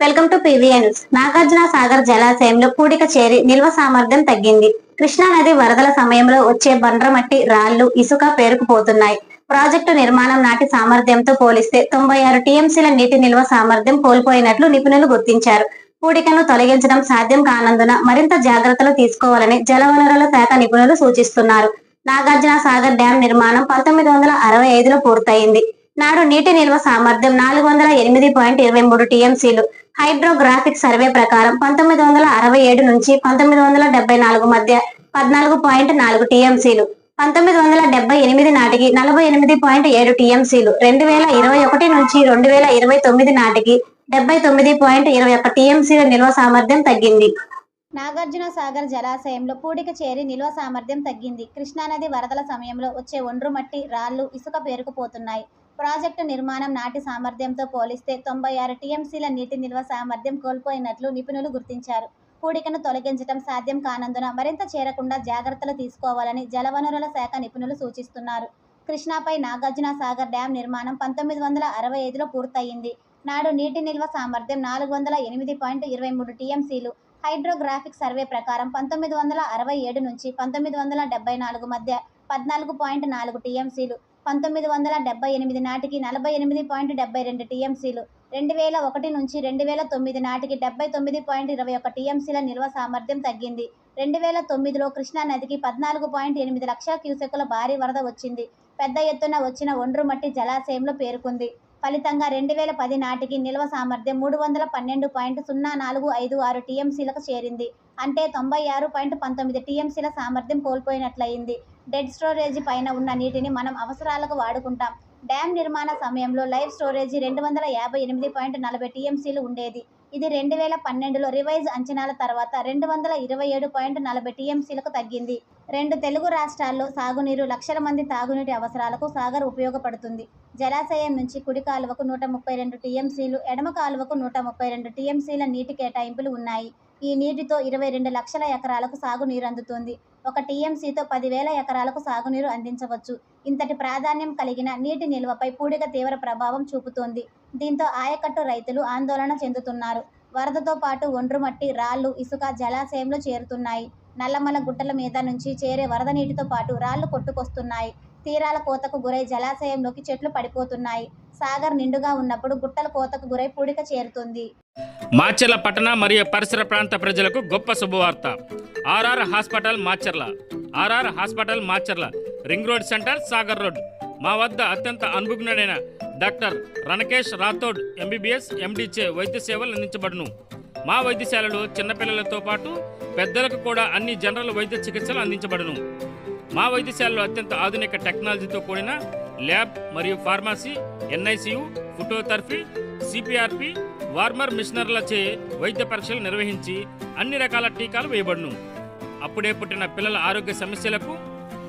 Welcome to PVNs Nagarjuna Sagar జలాశయంలో పూడిక చేరి నిల్వ సామర్థ్యం తగ్గింది. కృష్ణా నది వరదల సమయంలో వచ్చే బండ్రమట్టి రాళ్ళు ఇసుక పేరుకుపోతున్నాయి. ప్రాజెక్టు నిర్మాణం నాటి సామర్థ్యంతో పోలిస్తే తొంభై ఆరు టీఎంసీల నీటి నిల్వ సామర్థ్యం కోల్పోయినట్లు నిపుణులు గుర్తించారు. పూడికను తొలగించడం సాధ్యం కానందున మరింత జాగ్రత్తలు తీసుకోవాలని జలవనరుల శాఖ నిపుణులు సూచిస్తున్నారు. నాగార్జున సాగర్ డ్యాం నిర్మాణం పంతొమ్మిది వందల అరవై ఐదులో పూర్తయింది. నాడు నీటి నిల్వ సామర్థ్యం నాలుగు వందల ఎనిమిది పాయింట్ ఇరవై మూడు టీఎంసీలు. హైడ్రోగ్రాఫిక్ సర్వే ప్రకారం పంతొమ్మిది వందల అరవై ఏడు నుంచి పంతొమ్మిది వందల డెబ్బై నాలుగు మధ్య పద్నాలుగు పాయింట్ నాలుగు టీఎంసీలు పంతొమ్మిది వందల డెబ్బై ఎనిమిది నాటికి నలభై ఎనిమిది పాయింట్ ఏడు టీఎంసీలు రెండు వేల ఇరవై ఒకటి నుంచి రెండు వేల ఇరవై తొమ్మిది నాటికి డెబ్బై తొమ్మిది పాయింట్ ఇరవై ఒక్క టీఎంసీల నిల్వ సామర్థ్యం తగ్గింది. నాగార్జున సాగర్ జలాశయంలో పూడిక చేరి నిల్వ సామర్థ్యం తగ్గింది. కృష్ణానది వరదల సమయంలో వచ్చే ఒండ్రు మట్టి రాళ్ళు ఇసుక పేరుకుపోతున్నాయి. ప్రాజెక్టు నిర్మాణం నాటి సామర్థ్యంతో పోలిస్తే తొంభై ఆరు టీఎంసీల నీటి నిల్వ సామర్థ్యం కోల్పోయినట్లు నిపుణులు గుర్తించారు. పూడికను తొలగించడం సాధ్యం కానందున మరింత చేరకుండా జాగ్రత్తలు తీసుకోవాలని జలవనరుల శాఖ నిపుణులు సూచిస్తున్నారు. కృష్ణాపై నాగార్జున సాగర్ డ్యాం నిర్మాణం పంతొమ్మిది వందల అరవై ఐదులో పూర్తయింది. నాడు నీటి నిల్వ సామర్థ్యం నాలుగు వందల ఎనిమిది పాయింట్ ఇరవై మూడు టీఎంసీలు. హైడ్రోగ్రాఫిక్ సర్వే ప్రకారం పంతొమ్మిది వందల అరవై ఏడు నుంచి పంతొమ్మిది వందల డెబ్బై నాలుగు మధ్య పద్నాలుగు పాయింట్ నాలుగు టీఎంసీలు. పంతొమ్మిది వందల డెబ్బై ఎనిమిది నాటికి నలభై ఎనిమిది పాయింట్ డెబ్బై రెండు టీఎంసీలు రెండు వేల ఒకటి నుంచి రెండు వేల తొమ్మిది నాటికి డెబ్బై తొమ్మిది పాయింట్ ఇరవై ఒక టీఎంసీల నిల్వ సామర్థ్యం తగ్గింది. రెండు వేల తొమ్మిదిలో కృష్ణా నదికి పద్నాలుగు పాయింట్ ఎనిమిది లక్షల క్యూసెక్కుల భారీ వరద వచ్చింది. పెద్ద ఎత్తున వచ్చిన ఒండ్రుమట్టి జలాశయంలో పేరుకుంది. ఫలితంగా రెండు వేల పది నాటికి నిల్వ సామర్థ్యం మూడు వందల పన్నెండు పాయింట్ సున్నా నాలుగు ఐదు ఆరు టీఎంసీలకు చేరింది. అంటే తొంభై ఆరు పాయింట్ పంతొమ్మిది టీఎంసీల సామర్థ్యం కోల్పోయినట్లయింది. డెడ్ స్టోరేజీ పైన ఉన్న నీటిని మనం అవసరాలకు వాడుకుంటాం. డ్యామ్ నిర్మాణ సమయంలో లైవ్ స్టోరేజీ రెండు వందల యాభై ఎనిమిది పాయింట్ నలభై టీఎంసీలు ఉండేది. ఇది రెండు వేల పన్నెండులో రివైజ్ అంచనాల తర్వాత రెండు వందల ఇరవై ఏడు పాయింట్ నలభై టీఎంసీలకు తగ్గింది. రెండు తెలుగు రాష్ట్రాల్లో సాగునీరు లక్షల మంది తాగునీటి అవసరాలకు సాగర్ ఉపయోగపడుతుంది. జలాశయం నుంచి కుడి కాలువకు నూట ముప్పై రెండు టీఎంసీలు ఎడమ కాలువకు నూట ముప్పై రెండు టీఎంసీల నీటి కేటాయింపులు ఉన్నాయి. ఈ నీటితో ఇరవై రెండు లక్షల ఎకరాలకు సాగునీరు అందుతుంది. ఒక టీఎంసీతో పదివేల ఎకరాలకు సాగునీరు అందించవచ్చు. ఇంతటి ప్రాధాన్యం కలిగిన నీటి నిల్వపై పూడిక తీవ్ర ప్రభావం చూపుతోంది. దీంతో ఆయకట్టు రైతులు ఆందోళన చెందుతున్నారు. వరదతో పాటు ఒండ్రుమట్టి రాళ్ళు ఇసుక జలాశయంలో చేరుతున్నాయి. నల్లమల గుట్టల మీద నుంచి చేరే వరద నీటితో పాటు రాళ్ళు కొట్టుకొస్తున్నాయి. తీరాల కోతకు గురై జలాశయంలోకి చెట్లు పడిపోతున్నాయి. సాగర్ నిండుగా ఉన్నప్పుడు గుట్టల కోతకు గురై పూడిక చేరుతుంది. మాచర్ల పట్టణ మరియు పరిసర ప్రాంత ప్రజలకు గొప్ప శుభవార్త. RR hospital Macherla. RR hospital Macherla. Ring road centre Sagar road. మా వద్ద అత్యంత అనుభవజ్ఞుడైన డాక్టర్ రణకేష్ రాథోడ్ ఎంబీబీఎస్ ఎండీచే వైద్య సేవలు అందించబడును. మా వైద్యశాలలో చిన్నపిల్లలతో పాటు పెద్దలకు కూడా అన్ని జనరల్ వైద్య చికిత్సలు అందించబడును. మా వైద్యశాలలో అత్యంత ఆధునిక టెక్నాలజీతో కూడిన ల్యాబ్ మరియు pharmacy NICU phototherapy CPRP warmer మిషనర్లచే వైద్య పరీక్షలు నిర్వహించి అన్ని రకాల టీకాలు వేయబడును. అప్పుడే పుట్టిన పిల్లల ఆరోగ్య సమస్యలకు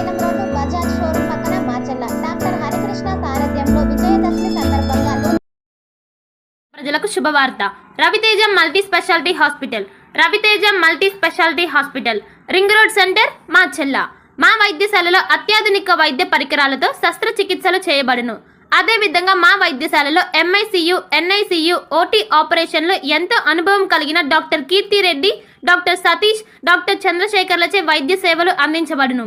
Srisailam road Bajaj showroom పక్కన మాచల్ల డాక్టర్ హరికృష్ణ సారథ్యంలో విజయదశమి సందర్భంగా ప్రజలకు శుభవార్త. Raviteja multi speciality hospital. Raviteja multi speciality hospital. Ring road centre Macherla మా వైద్యశాలలో అత్యాధునిక వైద్య పరికరాలతో శస్త్రచికిత్సలు చేయబడును. అదేవిధంగా మా వైద్యశాలలో ఎంఐసియు ఎన్ఐసియు ఓటీ ఆపరేషన్లు ఎంతో అనుభవం కలిగిన doctor Keerthi Reddy doctor Satish doctor చంద్రశేఖర్లచే వైద్య సేవలు అందించబడును.